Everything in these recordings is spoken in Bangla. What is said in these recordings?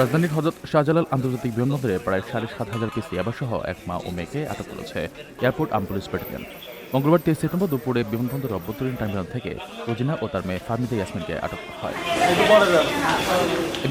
রাজধানীর হজরত শাহজালাল আন্তর্জাতিক বিমানবন্দরে প্রায় সাড়ে সাত হাজার পিস ইয়াবাসহ এক মা ও মেয়েকে আটক করেছে এয়ারপোর্ট আর্ম পুলিশ ব্যাটালিয়ন মঙ্গলবার তেইশ সেপ্টেম্বর দুপুরে বিমানবন্দর অভ্যন্তরীণ টার্মিনাল থেকে রোজিনা ও তার মেয়ে ফার্মিদা ইয়াসমিনকে আটক করা হয়।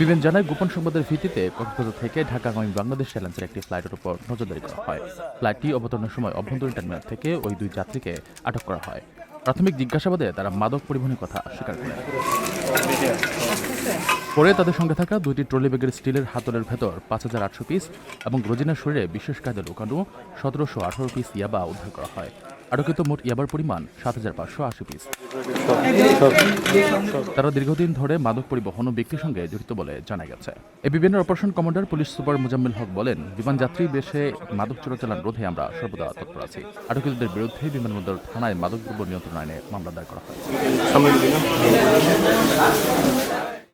বিমান জানায়, গোপন সংবাদের ভিত্তিতে কক্সবাজার থেকে ঢাকাগামী বাংলাদেশ এয়ারলাইন্সের একটি ফ্লাইটের উপর নজরদারি করা হয়। ফ্লাইটটি অবতরণের সময় অভ্যন্তরীণ টার্মিনাল থেকে ওই দুই যাত্রীকে আটক করা হয়। প্রাথমিক জিজ্ঞাসাবাদে তারা মাদক পরিবহনের কথা স্বীকার করে পরে তাদের সঙ্গে থাকা দুইটি ট্রলি ব্যাগের স্টিলের হাতলের ভেতর পাঁচ হাজার আটশো পিস এবং রোজিনার শরীরে বিশেষ কায়দে লুকানো সতেরোশো আঠারো পিস ইয়াবা উদ্ধার করা হয়। আটকিত মোট ইয়াবার পরিমাণ সাত হাজার পাঁচশো আশি পিস তারা দীর্ঘদিন ধরে মাদক পরিবহন ও ব্যক্তির সঙ্গে জড়িত বলে জানা গেছে। এ বিমানের operation commander police super Muzammil Haque বলেন, বিমান যাত্রী বেশে মাদক চোরাচালান রোধে আমরা সর্বদা তৎপর আছি। আটকিতদের বিরুদ্ধে বিমানবন্দর থানায় মাদকদ্রব্য নিয়ন্ত্রণ আইনে মামলা দায়ের করা হয়।